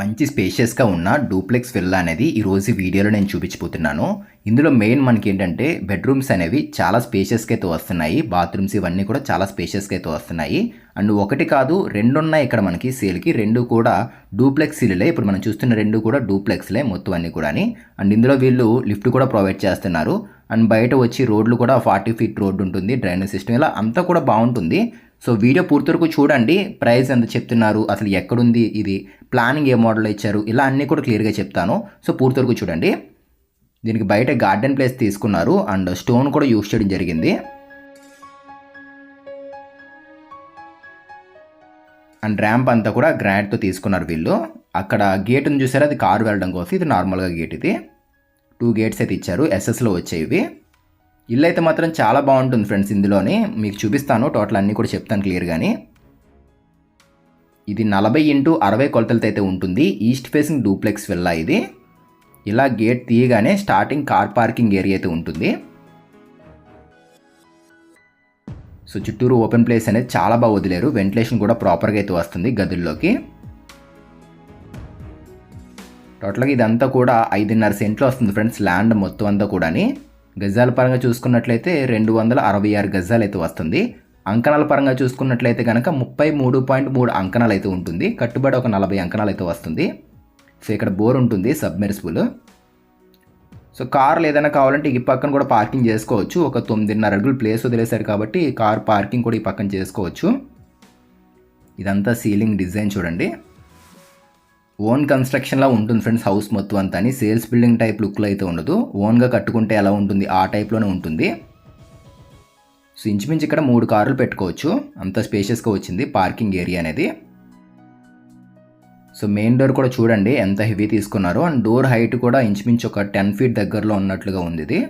మంచి స్పేషియస్గా ఉన్న డూప్లెక్స్ విల్లా అనేది ఈరోజు వీడియోలో నేను చూపించిపోతున్నాను ఇందులో మెయిన్ మనకి ఏంటంటే బెడ్రూమ్స్ అనేవి చాలా స్పేషియస్గా అయితే వస్తున్నాయి. బాత్రూమ్స్ ఇవన్నీ కూడా చాలా స్పేషియస్గా అయితే వస్తున్నాయి. అండ్ ఒకటి కాదు రెండు ఉన్నాయి ఇక్కడ మనకి సేల్కి రెండు కూడా డూప్లెక్స్ ఇల్లులే. ఇప్పుడు మనం చూస్తున్న రెండు కూడా డూప్లెక్స్లే మొత్తం అన్నీ కూడా అండ్ ఇందులో వీళ్ళు లిఫ్ట్ కూడా ప్రొవైడ్ చేస్తున్నారు. అండ్ బయట వచ్చి రోడ్లు కూడా ఫార్టీ ఫీట్ రోడ్డు ఉంటుంది. డ్రైనేజ్ సిస్టమ్ ఇలా అంతా కూడా బాగుంటుంది. సో వీడియో పూర్తి వరకు చూడండి. ప్రైస్ ఎంత చెప్తున్నారు అసలు ఎక్కడుంది ఇది ప్లానింగ్ ఏ మోడల్ ఇచ్చారు ఇలా అన్నీ కూడా క్లియర్గా చెప్తాను. సో పూర్తి వరకు చూడండి. దీనికి బయట గార్డెన్ ప్లేస్ తీసుకున్నారు అండ్ స్టోన్ కూడా యూస్ చేయడం జరిగింది. అండ్ ర్యాంప్ అంతా కూడా గ్రానైట్తో తీసుకున్నారు వీళ్ళు. అక్కడ గేట్ ఉంది చూసారా అది కారు వెళ్ళడం కోసం ఇది నార్మల్గా గేట్ ఇది. టూ గేట్స్ అయితే ఇచ్చారు ఎస్ఎస్లో వచ్చేవి. ఇల్లు అయితే మాత్రం చాలా బాగుంటుంది ఫ్రెండ్స్ ఇందులోని. మీకు చూపిస్తాను టోటల్ అన్నీ కూడా చెప్తాను క్లియర్గాని ఇది నలభై ఇంటూ అరవై కొలతలతో అయితే ఉంటుంది. ఈస్ట్ ఫేసింగ్ డూప్లెక్స్ విల్లా ఇది. ఇలా గేట్ తీయగానే స్టార్టింగ్ కార్ పార్కింగ్ ఏరియా అయితే ఉంటుంది. సో చుట్టూరు ఓపెన్ ప్లేస్ అనేది చాలా బాగా వదిలేరు. వెంటిలేషన్ కూడా ప్రాపర్గా అయితే వస్తుంది గదుల్లోకి. టోటల్గా ఇదంతా కూడా ఐదున్నర సెంట్లో వస్తుంది ఫ్రెండ్స్ ల్యాండ్ మొత్తం అంతా కూడాని. గజాల పరంగా చూసుకున్నట్లయితే రెండు వందల అరవై ఆరు గజాలు అయితే వస్తుంది. అంకణాల పరంగా చూసుకున్నట్లయితే కనుక ముప్పై మూడు పాయింట్ మూడు అంకణాలు అయితే ఉంటుంది. కట్టుబడి ఒక నలభై అంకణాలు అయితే వస్తుంది. సో ఇక్కడ బోర్ ఉంటుంది సబ్మెర్సిబుల్ సో కార్లు ఏదైనా కావాలంటే ఈ పక్కన కూడా పార్కింగ్ చేసుకోవచ్చు. ఒక తొమ్మిదిన్నర అడుగులు ప్లేస్ వదిలేశారు కాబట్టి కార్ పార్కింగ్ కూడా ఈ పక్కన చేసుకోవచ్చు. ఇదంతా సీలింగ్ డిజైన్ చూడండి. ఓన్ కన్స్ట్రక్షన్లా ఉంటుంది ఫ్రెండ్స్ హౌస్ మొత్తం అంతా అని. సేల్స్ బిల్డింగ్ టైప్ లుక్లో అయితే ఉండదు. ఓన్గా కట్టుకుంటే ఎలా ఉంటుంది? ఆ టైప్లోనే ఉంటుంది. సో ఇంచుమించు ఇక్కడ మూడు కార్లు పెట్టుకోవచ్చు. అంత స్పేషియస్గా వచ్చింది పార్కింగ్ ఏరియా అనేది. సో మెయిన్ డోర్ కూడా చూడండి ఎంత హెవీ తీసుకున్నారో. అండ్ డోర్ హైట్ కూడా ఇంచుమించు ఒక టెన్ ఫీట్ దగ్గరలో ఉన్నట్లుగా ఉంది ఇది.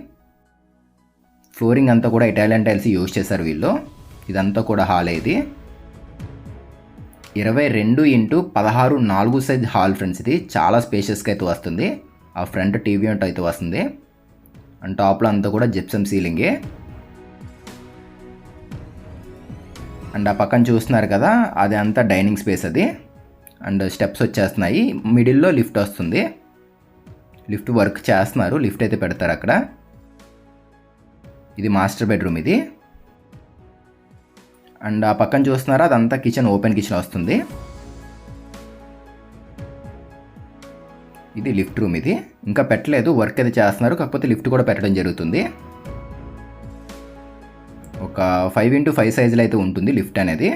ఫ్లోరింగ్ అంతా కూడా ఇటాలియన్ టైల్స్ యూజ్ చేశారు వీళ్ళు. ఇదంతా కూడా హాల్ ఇది. ఇరవై రెండు ఇంటూ పదహారు నాలుగు సైజ్ హాల్ ఫ్రెండ్స్ ఇది. చాలా స్పేషియస్గా అయితే వస్తుంది. ఆ ఫ్రంట్ టీవీ యూనిట్ అయితే వస్తుంది. అండ్ టాప్లో అంతా కూడా జిప్సమ్ సీలింగే అండ్ ఆ పక్కన చూస్తున్నారు కదా అది అంతా డైనింగ్ స్పేస్ అది. అండ్ స్టెప్స్ వచ్చేస్తున్నాయి. మిడిల్లో లిఫ్ట్ వస్తుంది. లిఫ్ట్ వర్క్ చేస్తున్నారు. లిఫ్ట్ అయితే పెడతారు అక్కడ. ఇది మాస్టర్ బెడ్రూమ్ ఇది. అండ్ ఆ పక్కన చూస్తున్నారా? అదంతా కిచెన్ ఓపెన్ కిచెన్ వస్తుంది. ఇది లిఫ్ట్ రూమ్ ఇది. ఇంకా పెట్టలేదు వర్క్ అయితే చేస్తున్నారు కాకపోతే లిఫ్ట్ కూడా పెట్టడం జరుగుతుంది. ఒక ఫైవ్ ఇంటూ ఫైవ్ సైజులో అయితే ఉంటుంది లిఫ్ట్ అనేది.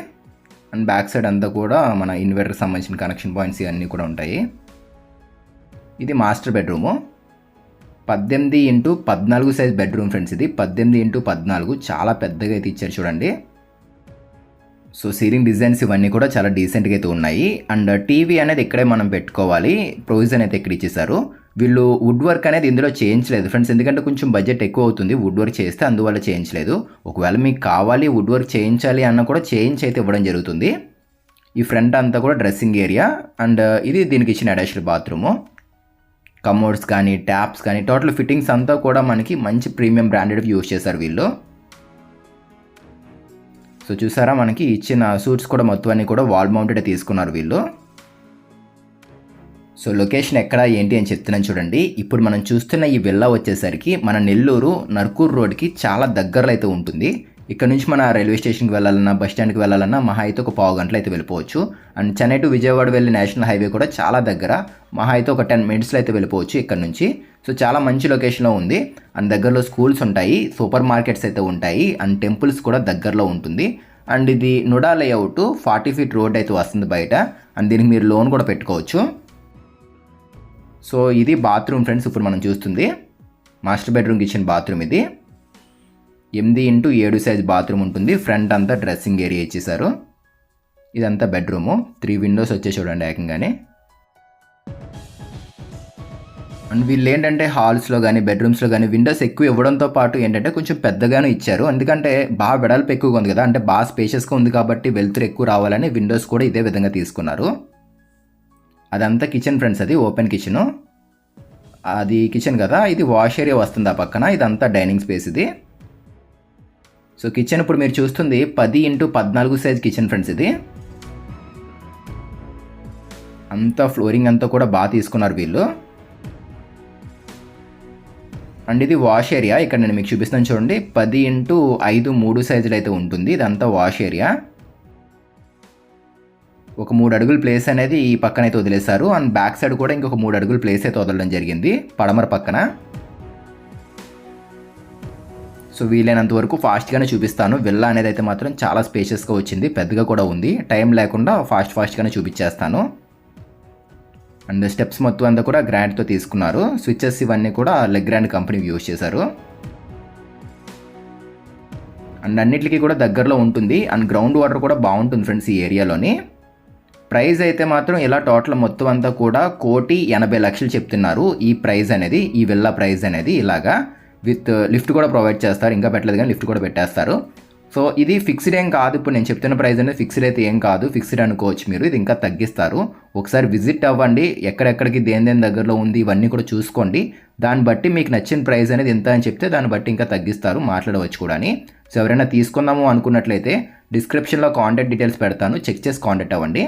అండ్ బ్యాక్ సైడ్ అంతా కూడా మన ఇన్వర్టర్ సంబంధించిన కనెక్షన్ పాయింట్స్ ఇవన్నీ కూడా ఉంటాయి. ఇది మాస్టర్ బెడ్రూము. పద్దెనిమిది ఇంటూ పద్నాలుగు సైజ్ బెడ్రూమ్ ఫ్రెండ్స్ ఇది. పద్దెనిమిది ఇంటూ పద్నాలుగు. చాలా పెద్దగా అయితే ఇచ్చారు చూడండి. సో సీలింగ్ డిజైన్స్ ఇవన్నీ కూడా చాలా డీసెంట్గా అయితే ఉన్నాయి. అండ్ టీవీ అనేది ఇక్కడే మనం పెట్టుకోవాలి. ప్రొవిజన్ అయితే ఇక్కడ ఇచ్చేసారు వీళ్ళు వుడ్ వర్క్ అనేది ఇందులో చేయించలేదు ఫ్రెండ్స్ ఎందుకంటే కొంచెం బడ్జెట్ ఎక్కువ అవుతుంది వుడ్ వర్క్ చేస్తే అందువల్ల చేయించలేదు ఒకవేళ మీకు కావాలి వుడ్ వర్క్ చేయించాలి అన్న కూడా చేయించి అయితే ఇవ్వడం జరుగుతుంది. ఈ ఫ్రంట్ అంతా కూడా డ్రెస్సింగ్ ఏరియా అండ్ ఇది దీనికి ఇచ్చిన అటాచ్డ్ బాత్రూము కమోడ్స్ కానీ ట్యాప్స్ కానీ టోటల్ ఫిట్టింగ్స్ అంతా కూడా మనకి మంచి ప్రీమియం బ్రాండెడ్ యూస్ చేశారు వీళ్ళు. సో చూసారా మనకి ఇచ్చిన సూట్స్ కూడా మొత్తం అన్ని కూడా వాల్ మౌంటెడ్ తీసుకున్నారు వీళ్ళు. సో లొకేషన్ ఎక్కడ ఏంటి అని చెప్తున్నాను చూడండి. ఇప్పుడు మనం చూస్తున్న ఈ విల్లా వచ్చేసరికి మన నెల్లూరు నర్కూర్ రోడ్కి చాలా దగ్గరలో అయితే ఉంటుంది. ఇక్కడ నుంచి మన రైల్వే స్టేషన్కి వెళ్ళాలన్నా బస్ స్టాండ్కి వెళ్ళాలన్నా మహా అయితే ఒక పావు గంటలు అయితే వెళ్ళిపోవచ్చు. అండ్ చెన్నై టు విజయవాడ వెళ్ళే నేషనల్ హైవే కూడా చాలా దగ్గర. మహా అయితే ఒక టెన్ మినిట్స్లో అయితే వెళ్ళిపోవచ్చు ఇక్కడ నుంచి. సో చాలా మంచి లొకేషన్లో ఉంది. అండ్ దగ్గరలో స్కూల్స్ ఉంటాయి సూపర్ మార్కెట్స్ అయితే ఉంటాయి అండ్ టెంపుల్స్ కూడా దగ్గరలో ఉంటుంది. అండ్ ఇది NUDA layout forty feet road అయితే వస్తుంది బయట. అండ్ దీనికి మీరు లోన్ కూడా పెట్టుకోవచ్చు. సో ఇది బాత్రూమ్ ఫ్రెండ్స్ ఇప్పుడు మనం చూస్తుంది. మాస్టర్ బెడ్రూమ్ కిచెన్ బాత్రూమ్ ఇది. ఎనిమిది ఇంటూ ఏడు సైజ్ బాత్రూమ్ ఉంటుంది. ఫ్రంట్ అంతా డ్రెస్సింగ్ ఏరియా ఇచ్చేసారు ఇదంతా బెడ్రూము. త్రీ విండోస్ వచ్చే చూడండి ఏకంగానే. అండ్ వీళ్ళు ఏంటంటే హాల్స్లో కానీ బెడ్రూమ్స్లో కానీ విండోస్ ఎక్కువ ఇవ్వడంతో పాటు ఏంటంటే కొంచెం పెద్దగానే ఇచ్చారు. ఎందుకంటే బాగా వెడల్పు ఎక్కువగా ఉంది కదా అంటే బాగా స్పేషియస్గా ఉంది కాబట్టి వెలుతురు ఎక్కువ రావాలని విండోస్ కూడా ఇదే విధంగా తీసుకున్నారు. అదంతా కిచెన్ ఫ్రెండ్స్ అది ఓపెన్ కిచెను. అది కిచెన్ కదా ఇది వాష్ ఏరియా వస్తుంది ఆ పక్కన. ఇదంతా డైనింగ్ స్పేస్ ఇది. సో కిచెన్ ఇప్పుడు మీరు చూస్తుంది పది ఇంటూ పద్నాలుగు సైజ్ కిచెన్ ఫ్రెండ్స్ ఇది. అంతా ఫ్లోరింగ్ అంతా కూడా బాగా తీసుకున్నారు వీళ్ళు. అండ్ ఇది వాష్ ఏరియా ఇక్కడ నేను మీకు చూపిస్తాను చూడండి. పది ఇంటూ ఐదు మూడు సైజులు అయితే ఉంటుంది. ఇదంతా వాష్ ఏరియా ఒక మూడు అడుగుల ప్లేస్ అనేది ఈ పక్కన అయితే వదిలేశారు. అండ్ బ్యాక్ సైడ్ కూడా ఇంకొక మూడు అడుగుల ప్లేస్ అయితే వదలడం జరిగింది. పడమర పక్కన. సో వీలైనంత వరకు ఫాస్ట్గానే చూపిస్తాను. విల్లా అనేది అయితే మాత్రం చాలా స్పేషియస్గా వచ్చింది. పెద్దగా కూడా ఉంది. టైం లేకుండా ఫాస్ట్ ఫాస్ట్గానే చూపించేస్తాను. అండ్ స్టెప్స్ మొత్తం అంతా కూడా గ్రాండ్తో తీసుకున్నారు. స్విచ్చెస్ ఇవన్నీ కూడా లెగ్ గ్రాండ్ కంపెనీ యూజ్ చేశారు. అండ్ అన్నిటికీ కూడా దగ్గరలో ఉంటుంది. అండ్ గ్రౌండ్ వాటర్ కూడా బాగుంటుంది ఫ్రెండ్స్ ఈ ఏరియాలోని. ప్రైస్ అయితే మాత్రం ఇలా టోటల్ మొత్తం అంతా కూడా కోటి ఎనభై లక్షలు చెప్తున్నారు. ఈ ప్రైజ్ అనేది ఈ విల్లా ప్రైజ్ అనేది ఇలాగా. విత్ లిఫ్ట్ కూడా ప్రొవైడ్ చేస్తారు. ఇంకా పెట్టలేదు కానీ లిఫ్ట్ కూడా పెట్టేస్తారు. సో ఇది ఫిక్స్డ్ ఏం కాదు. ఇప్పుడు నేను చెప్తున్న ప్రైస్ అనేది ఫిక్స్డ్ అయితే ఏం కాదు. ఫిక్స్డ్ అనుకోవచ్చు మీరు. ఇది ఇంకా తగ్గిస్తారు. ఒకసారి విజిట్ అవ్వండి. ఎక్కడెక్కడికి దేని దేని దగ్గరలో ఉంది ఇవన్నీ కూడా చూసుకోండి. దాన్ని బట్టి మీకు నచ్చిన ప్రైస్ అనేది ఎంత అని చెప్తే దాన్ని బట్టి ఇంకా తగ్గిస్తారు. మాట్లాడవచ్చు కూడా అని. సో ఎవరైనా తీసుకుందాము అనుకున్నట్లయితే డిస్క్రిప్షన్లో కాంటాక్ట్ డీటెయిల్స్ పెడతాను. చెక్ చేసి కాంటాక్ట్ అవ్వండి.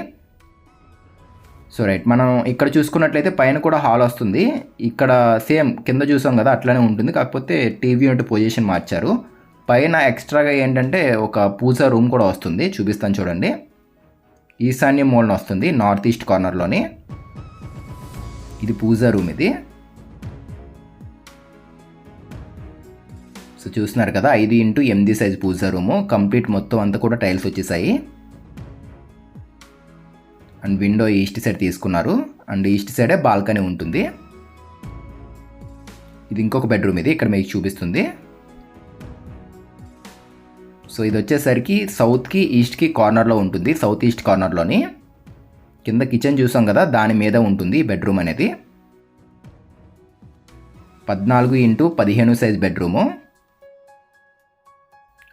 సో రైట్ మనం ఇక్కడ చూసుకున్నట్లయితే పైన కూడా హాల్ వస్తుంది. ఇక్కడ సేమ్ కింద చూసాం కదా అట్లానే ఉంటుంది. కాకపోతే టీవీ యూనిట్ పొజిషన్ మార్చారు. పైన ఎక్స్ట్రాగా ఏంటంటే ఒక పూజా రూమ్ కూడా వస్తుంది. చూపిస్తాను చూడండి. ఈశాన్య మూలన వస్తుంది నార్త్ ఈస్ట్ కార్నర్లోని. ఇది పూజా రూమ్ ఇది. సో చూస్తున్నారు కదా ఐదు ఇంటూ ఎనిమిది సైజ్ పూజ రూము. కంప్లీట్ మొత్తం అంతా కూడా టైల్స్ వచ్చేసాయి. అండ్ విండో ఈస్ట్ సైడ్ తీసుకున్నారు. అండ్ ఈస్ట్ సైడే బాల్కనీ ఉంటుంది. ఇది ఇంకొక బెడ్రూమ్ ఇది ఇక్కడ మీకు చూపిస్తుంది. సో ఇది వచ్చేసరికి సౌత్కి ఈస్ట్కి కార్నర్లో ఉంటుంది. సౌత్ ఈస్ట్ కార్నర్లోని. కింద కిచెన్ చూసాం కదా దాని మీద ఉంటుంది బెడ్రూమ్ అనేది. పద్నాలుగు ఇంటూ పదిహేను సైజ్ బెడ్రూము.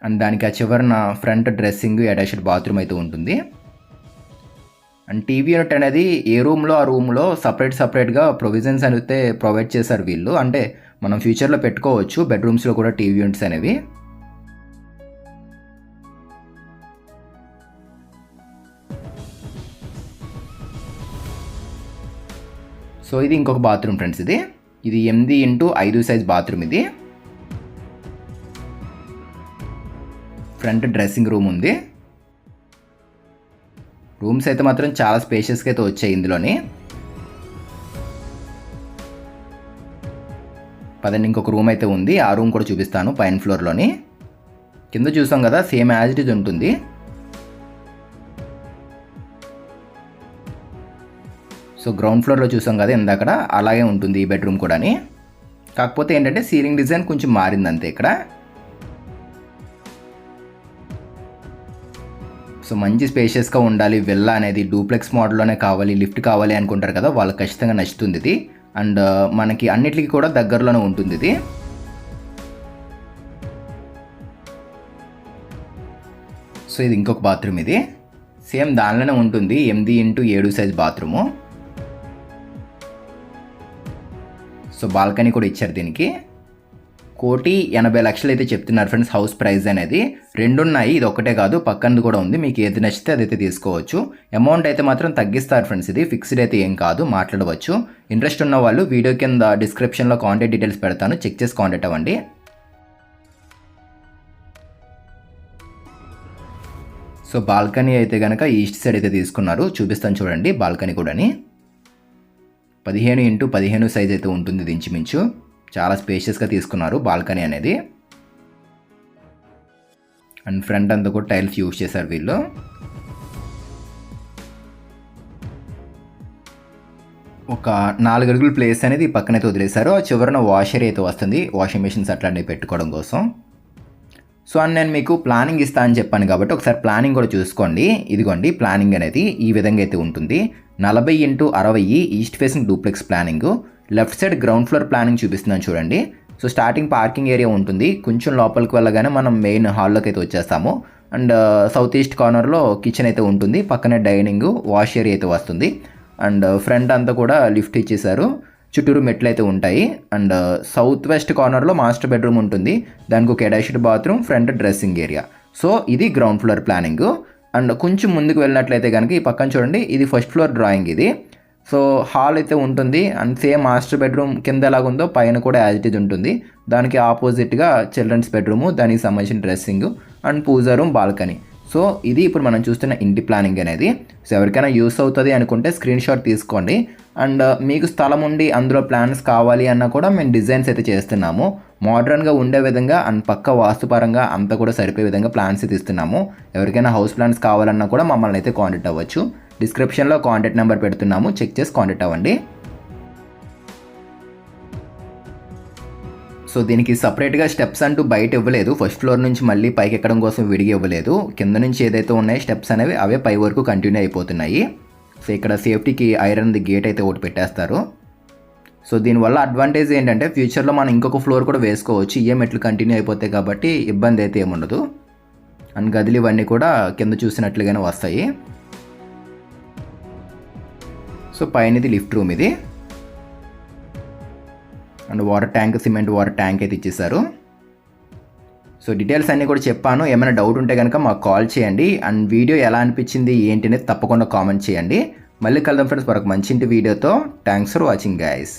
అండ్ దానికి ఆ చివరన ఫ్రంట్ డ్రెస్సింగ్ అటాచ్డ్ బాత్రూమ్ అయితే ఉంటుంది. అండ్ టీవీ యూనిట్ అనేది ఏ రూమ్లో ఆ రూమ్లో సపరేట్ సపరేట్గా ప్రొవిజన్స్ అయితే ప్రొవైడ్ చేశారు వీళ్ళు. అంటే మనం ఫ్యూచర్లో పెట్టుకోవచ్చు బెడ్రూమ్స్లో కూడా టీవీ యూనిట్స్ అనేవి. సో ఇది ఇంకొక బాత్రూమ్ ఫ్రెండ్స్ ఇది. ఇది ఎనిమిది ఇంటూ ఐదు సైజ్ బాత్రూమ్ ఇది. ఫ్రంట్ డ్రెస్సింగ్ రూమ్ ఉంది. రూమ్స్ అయితే మాత్రం చాలా స్పేషియస్గా అయితే వచ్చాయి ఇందులోని. పదండి ఇంకొక రూమ్ అయితే ఉంది. ఆ రూమ్ కూడా చూపిస్తాను పైన ఫ్లోర్లోని కింద చూసాం కదా సేమ్ యాజ్ ఇట్ ఉంటుంది. సో గ్రౌండ్ ఫ్లోర్లో చూసాం కదా ఇందాక అలాగే ఉంటుంది ఈ బెడ్రూమ్ కూడాని. కాకపోతే ఏంటంటే సీలింగ్ డిజైన్ కొంచెం మారింది అంతే ఇక్కడ. సో మంచి స్పేషియస్గా ఉండాలి. విల్లా అనేది డూప్లెక్స్ మోడల్లోనే కావాలి లిఫ్ట్ కావాలి అనుకుంటారు కదా వాళ్ళకి ఖచ్చితంగా నచ్చుతుంది ఇది. అండ్ uh, మనకి అన్నిటికీ కూడా దగ్గరలోనే ఉంటుంది ఇది. సో ఇది ఇంకొక బాత్రూమ్ ఇది. సేమ్ దానిలోనే ఉంటుంది ఎనిమిది ఇంటూ ఏడు సైజ్ బాత్రూము. సో బాల్కనీ కూడా ఇచ్చారు దీనికి. కోటి ఎనభై లక్షలు అయితే చెప్తున్నారు ఫ్రెండ్స్ హౌస్ ప్రైస్ అనేది. రెండు ఉన్నాయి ఇది ఒకటే కాదు పక్కనది కూడా ఉంది మీకు ఏది నచ్చితే అదైతే తీసుకోవచ్చు. అమౌంట్ అయితే మాత్రం తగ్గిస్తారు ఫ్రెండ్స్ ఇది ఫిక్స్డ్ అయితే ఏం కాదు మాట్లాడవచ్చు. ఇంట్రెస్ట్ ఉన్న వాళ్ళు వీడియో కింద డిస్క్రిప్షన్లో కాంటాక్ట్ డీటెయిల్స్ పెడతాను చెక్ చేసి కాంటాక్ట్ అవ్వండి. సో బాల్కనీ అయితే కనుక ఈస్ట్ సైడ్ అయితే తీసుకున్నారు చూపిస్తాను చూడండి బాల్కనీ కూడాని. పదిహేను ఇంటూ పదిహేను సైజ్ అయితే ఉంటుంది ఇది ఇంచుమించు. చాలా స్పేషియస్గా తీసుకున్నారు బాల్కనీ అనేది. అండ్ ఫ్రంట్ అంతా కూడా టైల్స్ యూజ్ చేశారు వీళ్ళు. ఒక నాలుగు అడుగుల ప్లేస్ అనేది పక్కన పక్కనైతే వదిలేశారు. ఆ చివరన వాషర్ అయితే వస్తుంది. వాషింగ్ మెషిన్స్ అట్లాంటివి పెట్టుకోవడం కోసం. సో అని నేను మీకు ప్లానింగ్ ఇస్తా అని చెప్పాను కాబట్టి ఒకసారి ప్లానింగ్ కూడా చూసుకోండి. ఇదిగోండి ప్లానింగ్ అనేది ఈ విధంగా అయితే ఉంటుంది. నలభై ఇంటూ అరవై east facing duplex planning left side ground floor planning చూపిస్తున్నాను చూడండి. సో స్టార్టింగ్ పార్కింగ్ ఏరియా ఉంటుంది. కొంచెం లోపలికి వెళ్ళగానే మనం మెయిన్ హాల్లోకి అయితే వచ్చేస్తాము. అండ్ సౌత్ ఈస్ట్ కార్నర్లో కిచెన్ అయితే ఉంటుంది. పక్కనే డైనింగ్ వాష్ ఏరియా అయితే వస్తుంది. అండ్ ఫ్రంట్ అంతా కూడా లిఫ్ట్ ఇచ్చేసారు చుట్టూరు మెట్లు అయితే ఉంటాయి. అండ్ సౌత్ వెస్ట్ కార్నర్లో మాస్టర్ బెడ్రూమ్ ఉంటుంది. దానికి ఒక attached bathroom front dressing area. So ఇది గ్రౌండ్ ఫ్లోర్ ప్లానింగ్. అండ్ కొంచెం ముందుకు వెళ్ళినట్లయితే కనుక ఈ పక్కన చూడండి. ఇది ఫస్ట్ ఫ్లోర్ డ్రాయింగ్ ఇది. సో హాల్ అయితే ఉంటుంది అండ్ సేమ్ మాస్టర్ బెడ్రూమ్ కింద ఎలాగుందో పైన కూడా యాజ్ ఇట్ ఉంటుంది. దానికి ఆపోజిట్గా చిల్డ్రన్స్ బెడ్రూము దానికి సంబంధించిన dressing and puja room balcony so ఇది ఇప్పుడు మనం చూస్తున్న ఇంటి ప్లానింగ్ అనేది. సో ఎవరికైనా యూస్ అవుతుంది అనుకుంటే స్క్రీన్ షాట్ తీసుకోండి. అండ్ uh, మీకు స్థలం ఉండి అందులో ప్లాన్స్ కావాలి అన్నా కూడా మేము డిజైన్స్ అయితే చేస్తున్నాము. మోడర్న్గా ఉండే విధంగా అండ్ పక్క వాస్తుపరంగా అంతా కూడా సరిపోయే విధంగా ప్లాన్స్ అయితే ఇస్తున్నాము ఎవరికైనా హౌస్ ప్లాన్స్ కావాలన్నా కూడా మమ్మల్ని అయితే కాంటాక్ట్ అవ్వచ్చు. డిస్క్రిప్షన్లో కాంటాక్ట్ నెంబర్ పెడుతున్నాము. చెక్ చేసి కాంటాక్ట్ అవ్వండి. సో దీనికి సపరేట్గా స్టెప్స్ అంటూ బయట ఇవ్వలేదు. ఫస్ట్ ఫ్లోర్ నుంచి మళ్ళీ పైకి ఎక్కడం కోసం విడిగి ఇవ్వలేదు. కింద నుంచి ఏదైతే ఉన్నాయో స్టెప్స్ అనేవి అవే పై వరకు కంటిన్యూ అయిపోతున్నాయి. సో ఇక్కడ సేఫ్టీకి ఐరన్ది గేట్ అయితే ఒకటి పెట్టేస్తారు. సో దీనివల్ల అడ్వాంటేజ్ ఏంటంటే ఫ్యూచర్లో మనం ఇంకొక ఫ్లోర్ కూడా వేసుకోవచ్చు. ఇవే మెట్లు కంటిన్యూ అయిపోతాయి కాబట్టి ఇబ్బంది అయితే ఏముండదు. అండ్ గదిలు ఇవన్నీ కూడా కింద చూసినట్లుగానే వస్తాయి. సో పైన ఇది లిఫ్ట్ రూమ్ ఇది. And water tank cement water tank అయితే ఇచ్చేసారు. సో డీటెయిల్స్ అన్నీ కూడా చెప్పాను. ఏమైనా డౌట్ ఉంటే కనుక మాకు కాల్ చేయండి. అండ్ వీడియో ఎలా అనిపించింది ఏంటి అనేది తప్పకుండా కామెంట్ చేయండి. మళ్ళీ కలుద్దాం ఫ్రెండ్స్ మరొక మంచి ఇంటి వీడియోతో. Thanks for watching guys